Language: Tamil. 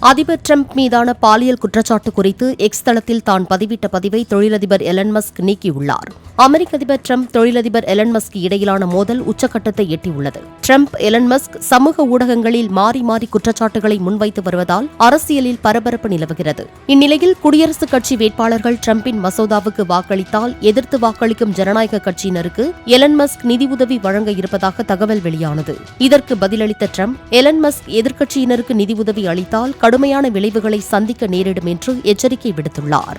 அதிபர் டிரம்ப் மீதான பாலியல் குற்றச்சாட்டு குறித்து எக்ஸ் தளத்தில் தான் பதிவிட்ட பதிவை தொழிலதிபர் எலன் மஸ்க் நீக்கியுள்ளார். அமெரிக்க அதிபர் டிரம்ப் தொழிலதிபர் எலன் மஸ்க் இடையிலான மோதல் உச்சக்கட்டத்தை எட்டியுள்ளது. டிரம்ப் எலன் மஸ்க் சமூக ஊடகங்களில் மாறி மாறி குற்றச்சாட்டுகளை முன்வைத்து வருவதால் அரசியலில் பரபரப்பு நிலவுகிறது. இந்நிலையில் குடியரசுக் கட்சி வேட்பாளர்கள் டிரம்பின் மசோதாவுக்கு வாக்களித்தால் எதிர்த்து வாக்களிக்கும் ஜனநாயக கட்சியினருக்கு எலன் மஸ்க் நிதியுதவி வழங்க இருப்பதாக தகவல் வெளியானது. இதற்கு பதிலளித்த டிரம்ப் எலன் மஸ்க் எதிர்க்கட்சியினருக்கு நிதியுதவி அளித்தால் கடுமையான விளைவுகளை சந்திக்க நேரிடும் என்று எச்சரிக்கை விடுத்துள்ளார்.